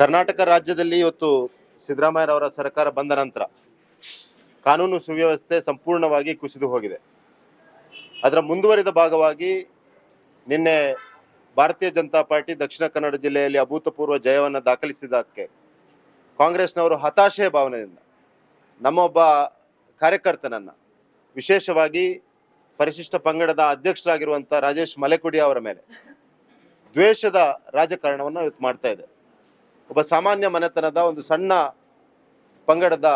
ಕರ್ನಾಟಕ ರಾಜ್ಯದಲ್ಲಿ ಇವತ್ತು ಸಿದ್ದರಾಮಯ್ಯರವರ ಸರ್ಕಾರ ಬಂದ ನಂತರ ಕಾನೂನು ಸುವ್ಯವಸ್ಥೆ ಸಂಪೂರ್ಣವಾಗಿ ಕುಸಿದು ಹೋಗಿದೆ. ಅದರ ಮುಂದುವರಿದ ಭಾಗವಾಗಿ ನಿನ್ನೆ ಭಾರತೀಯ ಜನತಾ ಪಾರ್ಟಿ ದಕ್ಷಿಣ ಕನ್ನಡ ಜಿಲ್ಲೆಯಲ್ಲಿ ಅಭೂತಪೂರ್ವ ಜಯವನ್ನು ದಾಖಲಿಸಿದಕ್ಕೆ ಕಾಂಗ್ರೆಸ್ನವರು ಹತಾಶೆಯ ಭಾವನೆಯಿಂದ ನಮ್ಮೊಬ್ಬ ಕಾರ್ಯಕರ್ತನನ್ನ ವಿಶೇಷವಾಗಿ ಪರಿಶಿಷ್ಟ ಪಂಗಡದ ಅಧ್ಯಕ್ಷರಾಗಿರುವಂಥ ರಾಜೇಶ್ ಮಲೆಕುಡಿ ಅವರ ಮೇಲೆ ದ್ವೇಷದ ರಾಜಕಾರಣವನ್ನು ಇವತ್ತು ಮಾಡ್ತಾ ಇದೆ. ಒಬ್ಬ ಸಾಮಾನ್ಯ ಮನೆತನದ ಒಂದು ಸಣ್ಣ ಪಂಗಡದ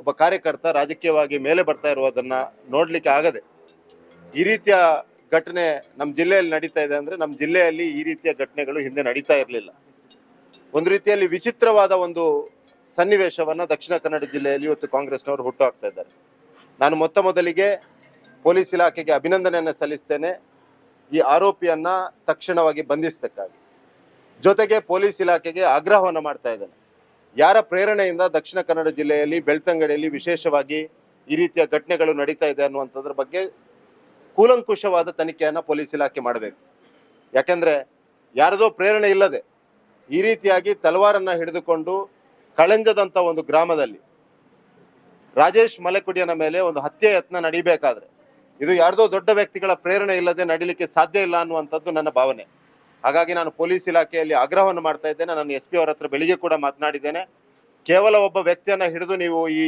ಒಬ್ಬ ಕಾರ್ಯಕರ್ತ ರಾಜಕೀಯವಾಗಿ ಮೇಲೆ ಬರ್ತಾ ಇರುವುದನ್ನು ನೋಡಲಿಕ್ಕೆ ಆಗದೆ ಈ ರೀತಿಯ ಘಟನೆ ನಮ್ಮ ಜಿಲ್ಲೆಯಲ್ಲಿ ನಡೀತಾ ಇದೆ ಅಂದ್ರೆ ನಮ್ಮ ಜಿಲ್ಲೆಯಲ್ಲಿ ಈ ರೀತಿಯ ಘಟನೆಗಳು ಹಿಂದೆ ನಡೀತಾ ಇರಲಿಲ್ಲ. ಒಂದು ರೀತಿಯಲ್ಲಿ ವಿಚಿತ್ರವಾದ ಒಂದು ಸನ್ನಿವೇಶವನ್ನ ದಕ್ಷಿಣ ಕನ್ನಡ ಜಿಲ್ಲೆಯಲ್ಲಿ ಇವತ್ತು ಕಾಂಗ್ರೆಸ್ನವರು ಹುಟ್ಟು ಹಾಕ್ತಾ ಇದ್ದಾರೆ. ನಾನು ಮೊತ್ತ ಮೊದಲಿಗೆ ಪೊಲೀಸ್ ಇಲಾಖೆಗೆ ಅಭಿನಂದನೆಯನ್ನು ಸಲ್ಲಿಸ್ತೇನೆ. ಈ ಆರೋಪಿಯನ್ನ ತಕ್ಷಣವಾಗಿ ಬಂಧಿಸತಕ್ಕಾಗಿ ಜೊತೆಗೆ ಪೊಲೀಸ್ ಇಲಾಖೆಗೆ ಆಗ್ರಹವನ್ನು ಮಾಡ್ತಾ ಇದ್ದೇನೆ. ಯಾರ ಪ್ರೇರಣೆಯಿಂದ ದಕ್ಷಿಣ ಕನ್ನಡ ಜಿಲ್ಲೆಯಲ್ಲಿ, ಬೆಳ್ತಂಗಡಿಯಲ್ಲಿ ವಿಶೇಷವಾಗಿ ಈ ರೀತಿಯ ಘಟನೆಗಳು ನಡೀತಾ ಇದೆ ಅನ್ನುವಂಥದ್ರ ಬಗ್ಗೆ ಕೂಲಂಕುಷವಾದ ತನಿಖೆಯನ್ನು ಪೊಲೀಸ್ ಇಲಾಖೆ ಮಾಡಬೇಕು. ಯಾಕೆಂದರೆ ಯಾರದೋ ಪ್ರೇರಣೆ ಇಲ್ಲದೆ ಈ ರೀತಿಯಾಗಿ ತಲವಾರನ್ನು ಹಿಡಿದುಕೊಂಡು ಕಳಂಜದಂತ ಒಂದು ಗ್ರಾಮದಲ್ಲಿ ರಾಜೇಶ್ ಮಲೆಕುಡಿಯನ ಮೇಲೆ ಒಂದು ಹತ್ಯೆ ಯತ್ನ ನಡೀಬೇಕಾದ್ರೆ ಇದು ಯಾರದೋ ದೊಡ್ಡ ವ್ಯಕ್ತಿಗಳ ಪ್ರೇರಣೆ ಇಲ್ಲದೆ ನಡೀಲಿಕ್ಕೆ ಸಾಧ್ಯ ಇಲ್ಲ ಅನ್ನುವಂಥದ್ದು ನನ್ನ ಭಾವನೆ. ಹಾಗಾಗಿ ನಾನು ಪೊಲೀಸ್ ಇಲಾಖೆಯಲ್ಲಿ ಆಗ್ರಹವನ್ನು ಮಾಡ್ತಾ ಇದ್ದೇನೆ. ನಾನು ಎಸ್ ಪಿ ಅವರ ಹತ್ರ ಬೆಳಿಗ್ಗೆ ಕೂಡ ಮಾತನಾಡಿದ್ದೇನೆ. ಕೇವಲ ಒಬ್ಬ ವ್ಯಕ್ತಿಯನ್ನ ಹಿಡಿದು ನೀವು ಈ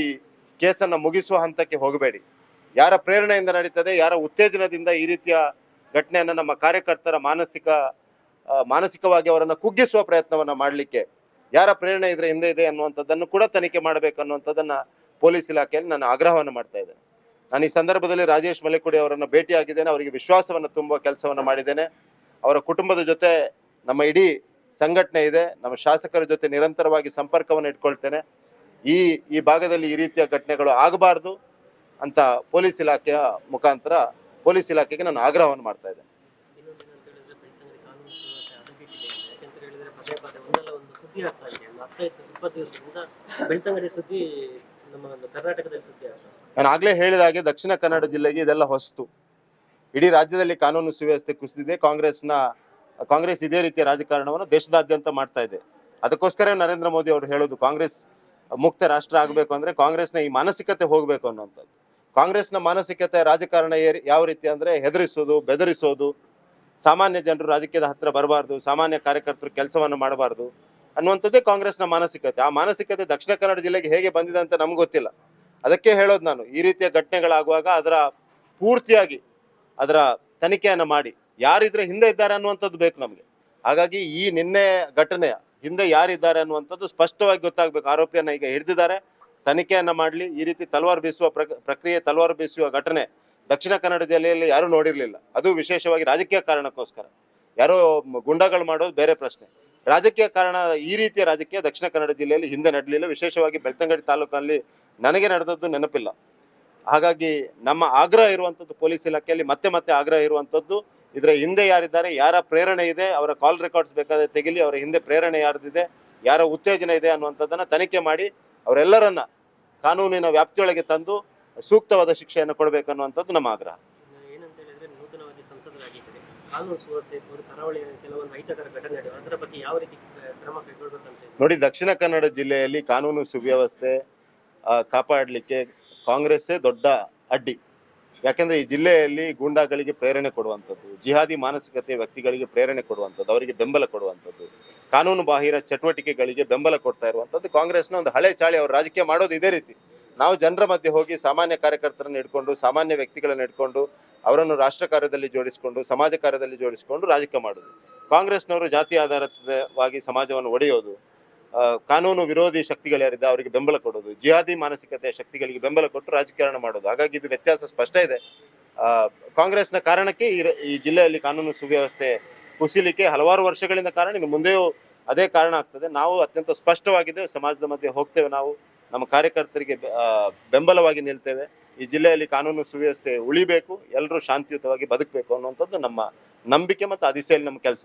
ಕೇಸನ್ನು ಮುಗಿಸುವ ಹಂತಕ್ಕೆ ಹೋಗಬೇಡಿ. ಯಾರ ಪ್ರೇರಣೆಯಿಂದ ನಡೀತದೆ, ಯಾರ ಉತ್ತೇಜನದಿಂದ ಈ ರೀತಿಯ ಘಟನೆಯನ್ನು ನಮ್ಮ ಕಾರ್ಯಕರ್ತರ ಮಾನಸಿಕ ಮಾನಸಿಕವಾಗಿ ಅವರನ್ನು ಕುಗ್ಗಿಸುವ ಪ್ರಯತ್ನವನ್ನು ಮಾಡಲಿಕ್ಕೆ ಯಾರ ಪ್ರೇರಣೆ ಇದ್ರೆ ಹಿಂದೆ ಇದೆ ಅನ್ನುವಂಥದ್ದನ್ನು ಕೂಡ ತನಿಖೆ ಮಾಡಬೇಕು ಅನ್ನುವಂಥದ್ದನ್ನು ಪೊಲೀಸ್ ಇಲಾಖೆಯಲ್ಲಿ ನಾನು ಆಗ್ರಹವನ್ನು ಮಾಡ್ತಾ ಇದ್ದೇನೆ. ನಾನು ಈ ಸಂದರ್ಭದಲ್ಲಿ ರಾಜೇಶ್ ಮಲೆಕುಡಿ ಅವರನ್ನು ಭೇಟಿಯಾಗಿದ್ದೇನೆ. ಅವರಿಗೆ ವಿಶ್ವಾಸವನ್ನು ತುಂಬುವ ಕೆಲಸವನ್ನು ಮಾಡಿದ್ದೇನೆ. ಅವರ ಕುಟುಂಬದ ಜೊತೆ ನಮ್ಮ ಇಡೀ ಸಂಘಟನೆ ಇದೆ. ನಮ್ಮ ಶಾಸಕರ ಜೊತೆ ನಿರಂತರವಾಗಿ ಸಂಪರ್ಕವನ್ನು ಇಟ್ಕೊಳ್ತೇನೆ. ಈ ಈ ಭಾಗದಲ್ಲಿ ಈ ರೀತಿಯ ಘಟನೆಗಳು ಆಗಬಾರ್ದು ಅಂತ ಪೊಲೀಸ್ ಇಲಾಖೆಯ ಮುಖಾಂತರ ಪೊಲೀಸ್ ಇಲಾಖೆಗೆ ನಾನು ಆಗ್ರಹವನ್ನು ಮಾಡ್ತಾ ಇದ್ದೇನೆ. ನಾನು ಆಗ್ಲೇ ಹೇಳಿದ ಹಾಗೆ ದಕ್ಷಿಣ ಕನ್ನಡ ಜಿಲ್ಲೆಗೆ ಇದೆಲ್ಲ ಹೊಸತು. ಇಡೀ ರಾಜ್ಯದಲ್ಲಿ ಕಾನೂನು ಸುವ್ಯವಸ್ಥೆ ಕುಸಿದಿದೆ. ಕಾಂಗ್ರೆಸ್ನ, ಕಾಂಗ್ರೆಸ್ ಇದೇ ರೀತಿಯ ರಾಜಕಾರಣವನ್ನು ದೇಶದಾದ್ಯಂತ ಮಾಡ್ತಾ ಇದೆ. ಅದಕ್ಕೋಸ್ಕರ ನರೇಂದ್ರ ಮೋದಿ ಅವರು ಹೇಳೋದು, ಕಾಂಗ್ರೆಸ್ ಮುಕ್ತ ರಾಷ್ಟ್ರ ಆಗಬೇಕು ಅಂದ್ರೆ ಕಾಂಗ್ರೆಸ್ನ ಈ ಮಾನಸಿಕತೆ ಹೋಗಬೇಕು ಅನ್ನುವಂಥದ್ದು. ಕಾಂಗ್ರೆಸ್ನ ಮಾನಸಿಕತೆ ರಾಜಕಾರಣ ಯಾವ ರೀತಿ ಅಂದ್ರೆ ಹೆದರಿಸೋದು, ಬೆದರಿಸೋದು, ಸಾಮಾನ್ಯ ಜನರು ರಾಜಕೀಯದ ಹತ್ರ ಬರಬಾರ್ದು, ಸಾಮಾನ್ಯ ಕಾರ್ಯಕರ್ತರು ಕೆಲಸವನ್ನು ಮಾಡಬಾರ್ದು ಅನ್ನುವಂಥದ್ದೇ ಕಾಂಗ್ರೆಸ್ನ ಮಾನಸಿಕತೆ. ಆ ಮಾನಸಿಕತೆ ದಕ್ಷಿಣ ಕನ್ನಡ ಜಿಲ್ಲೆಗೆ ಹೇಗೆ ಬಂದಿದೆ ಅಂತ ನಮ್ಗೆ ಗೊತ್ತಿಲ್ಲ. ಅದಕ್ಕೆ ಹೇಳೋದು ನಾನು, ಈ ರೀತಿಯ ಘಟನೆಗಳಾಗುವಾಗ ಅದರ ಪೂರ್ತಿಯಾಗಿ ಅದರ ತನಿಖೆಯನ್ನು ಮಾಡಿ. ಯಾರಿದ್ರೆ ಹಿಂದೆ ಇದ್ದಾರೆ ಅನ್ನುವಂಥದ್ದು ಬೇಕು ನಮಗೆ. ಹಾಗಾಗಿ ಈ ನಿನ್ನೆ ಘಟನೆಯ ಹಿಂದೆ ಯಾರಿದ್ದಾರೆ ಅನ್ನುವಂಥದ್ದು ಸ್ಪಷ್ಟವಾಗಿ ಗೊತ್ತಾಗಬೇಕು. ಆರೋಪಿಯನ್ನು ಈಗ ಹಿಡಿದಿದ್ದಾರೆ. ತನಿಖೆಯನ್ನು ಮಾಡಲಿ. ಈ ರೀತಿ ತಲವಾರು ಬೀಸುವ ಪ್ರಕ್- ಪ್ರಕ್ರಿಯೆ, ತಲವಾರು ಬೀಸುವ ಘಟನೆ ದಕ್ಷಿಣ ಕನ್ನಡ ಜಿಲ್ಲೆಯಲ್ಲಿ ಯಾರೂ ನೋಡಿರಲಿಲ್ಲ. ಅದು ವಿಶೇಷವಾಗಿ ರಾಜಕೀಯ ಕಾರಣಕ್ಕೋಸ್ಕರ. ಯಾರೋ ಗುಂಡಗಳು ಮಾಡೋದು ಬೇರೆ ಪ್ರಶ್ನೆ. ರಾಜಕೀಯ ಕಾರಣ ಈ ರೀತಿಯ ರಾಜಕೀಯ ದಕ್ಷಿಣ ಕನ್ನಡ ಜಿಲ್ಲೆಯಲ್ಲಿ ಹಿಂದೆ ನಡಲಿಲ್ಲ. ವಿಶೇಷವಾಗಿ ಬೆಳ್ತಂಗಡಿ ತಾಲೂಕಿನಲ್ಲಿ ನನಗೆ ನಡೆದದ್ದು ನೆನಪಿಲ್ಲ. ಹಾಗಾಗಿ ನಮ್ಮ ಆಗ್ರಹ ಇರುವಂಥದ್ದು ಪೊಲೀಸ್ ಇಲಾಖೆಯಲ್ಲಿ ಮತ್ತೆ ಮತ್ತೆ ಆಗ್ರಹ ಇರುವಂಥದ್ದು ಇದರ ಹಿಂದೆ ಯಾರಿದ್ದಾರೆ ಯಾರ ಪ್ರೇರಣೆ ಇದೆ ಅವರ ಕಾಲ್ ರೆಕಾರ್ಡ್ಸ್ ಬೇಕಾದ್ರೆ ತೆಗಿಲಿ ಅವರ ಹಿಂದೆ ಪ್ರೇರಣೆ ಯಾರ್ದಿದೆ ಯಾರ ಉತ್ತೇಜನ ಇದೆ ಅನ್ನುವಂಥದ್ದನ್ನು ತನಿಖೆ ಮಾಡಿ ಅವರೆಲ್ಲರನ್ನ ಕಾನೂನಿನ ವ್ಯಾಪ್ತಿಯೊಳಗೆ ತಂದು ಸೂಕ್ತವಾದ ಶಿಕ್ಷೆಯನ್ನು ಕೊಡಬೇಕನ್ನುವಂಥದ್ದು ನಮ್ಮ ಆಗ್ರಹ. ನೋಡಿ ದಕ್ಷಿಣ ಕನ್ನಡ ಜಿಲ್ಲೆಯಲ್ಲಿ ಕಾನೂನು ಸುವ್ಯವಸ್ಥೆ ಕಾಪಾಡಲಿಕ್ಕೆ ಕಾಂಗ್ರೆಸ್ಸೇ ದೊಡ್ಡ ಅಡ್ಡಿ. ಯಾಕೆಂದ್ರೆ ಈ ಜಿಲ್ಲೆಯಲ್ಲಿ ಗೂಂಡಾಗಳಿಗೆ ಪ್ರೇರಣೆ ಕೊಡುವಂಥದ್ದು, ಜಿಹಾದಿ ಮಾನಸಿಕತೆ ವ್ಯಕ್ತಿಗಳಿಗೆ ಪ್ರೇರಣೆ ಕೊಡುವಂಥದ್ದು, ಅವರಿಗೆ ಬೆಂಬಲ ಕೊಡುವಂಥದ್ದು, ಕಾನೂನು ಬಾಹಿರ ಚಟುವಟಿಕೆಗಳಿಗೆ ಬೆಂಬಲ ಕೊಡ್ತಾ ಇರುವಂಥದ್ದು ಕಾಂಗ್ರೆಸ್ನ ಒಂದು ಹಳೆ ಚಾಳಿ ಅವರು ರಾಜಕೀಯ ಮಾಡೋದು ಇದೇ ರೀತಿ. ನಾವು ಜನರ ಮಧ್ಯೆ ಹೋಗಿ ಸಾಮಾನ್ಯ ಕಾರ್ಯಕರ್ತರನ್ನು ಇಟ್ಕೊಂಡು ಸಾಮಾನ್ಯ ವ್ಯಕ್ತಿಗಳನ್ನು ಇಟ್ಕೊಂಡು ಅವರನ್ನು ರಾಷ್ಟ್ರ ಕಾರ್ಯದಲ್ಲಿ ಜೋಡಿಸಿಕೊಂಡು, ಸಮಾಜ ಕಾರ್ಯದಲ್ಲಿ ಜೋಡಿಸಿಕೊಂಡು ರಾಜಕೀಯ ಮಾಡೋದು. ಕಾಂಗ್ರೆಸ್ನವರು ಜಾತಿ ಆಧಾರಿತವಾಗಿ ಸಮಾಜವನ್ನು ಒಡೆಯೋದು ಕಾನೂನು ವಿರೋಧಿ ಶಕ್ತಿಗಳು ಯಾರಿದೆ ಅವರಿಗೆ ಬೆಂಬಲ ಕೊಡೋದು ಜಿಹಾದಿ ಮಾನಸಿಕತೆ ಶಕ್ತಿಗಳಿಗೆ ಬೆಂಬಲ ಕೊಟ್ಟು ರಾಜಕಾರಣ ಮಾಡೋದು. ಹಾಗಾಗಿ ಇದು ವ್ಯತ್ಯಾಸ ಸ್ಪಷ್ಟ ಇದೆ. ಆ, ಕಾಂಗ್ರೆಸ್ನ ಕಾರಣಕ್ಕೆ ಈ ಜಿಲ್ಲೆಯಲ್ಲಿ ಕಾನೂನು ಸುವ್ಯವಸ್ಥೆ ಕುಸಿಲಿಕ್ಕೆ ಹಲವಾರು ವರ್ಷಗಳಿಂದ ಕಾರಣ ಇನ್ನು ಮುಂದೆಯೂ ಅದೇ ಕಾರಣ ಆಗ್ತದೆ. ನಾವು ಅತ್ಯಂತ ಸ್ಪಷ್ಟವಾಗಿದ್ದೇವೆ ಸಮಾಜದ ಮಧ್ಯೆ ಹೋಗ್ತೇವೆ ನಾವು ನಮ್ಮ ಕಾರ್ಯಕರ್ತರಿಗೆ ಆ, ಬೆಂಬಲವಾಗಿ ನಿಲ್ತೇವೆ. ಈ ಜಿಲ್ಲೆಯಲ್ಲಿ ಕಾನೂನು ಸುವ್ಯವಸ್ಥೆ ಉಳಿಬೇಕು ಎಲ್ಲರೂ ಶಾಂತಿಯುತವಾಗಿ ಬದುಕಬೇಕು ಅನ್ನುವಂಥದ್ದು ನಮ್ಮ ನಂಬಿಕೆ ಮತ್ತು ಅದಿಸೆಯಲ್ಲಿ ನಮ್ಮ ಕೆಲಸ.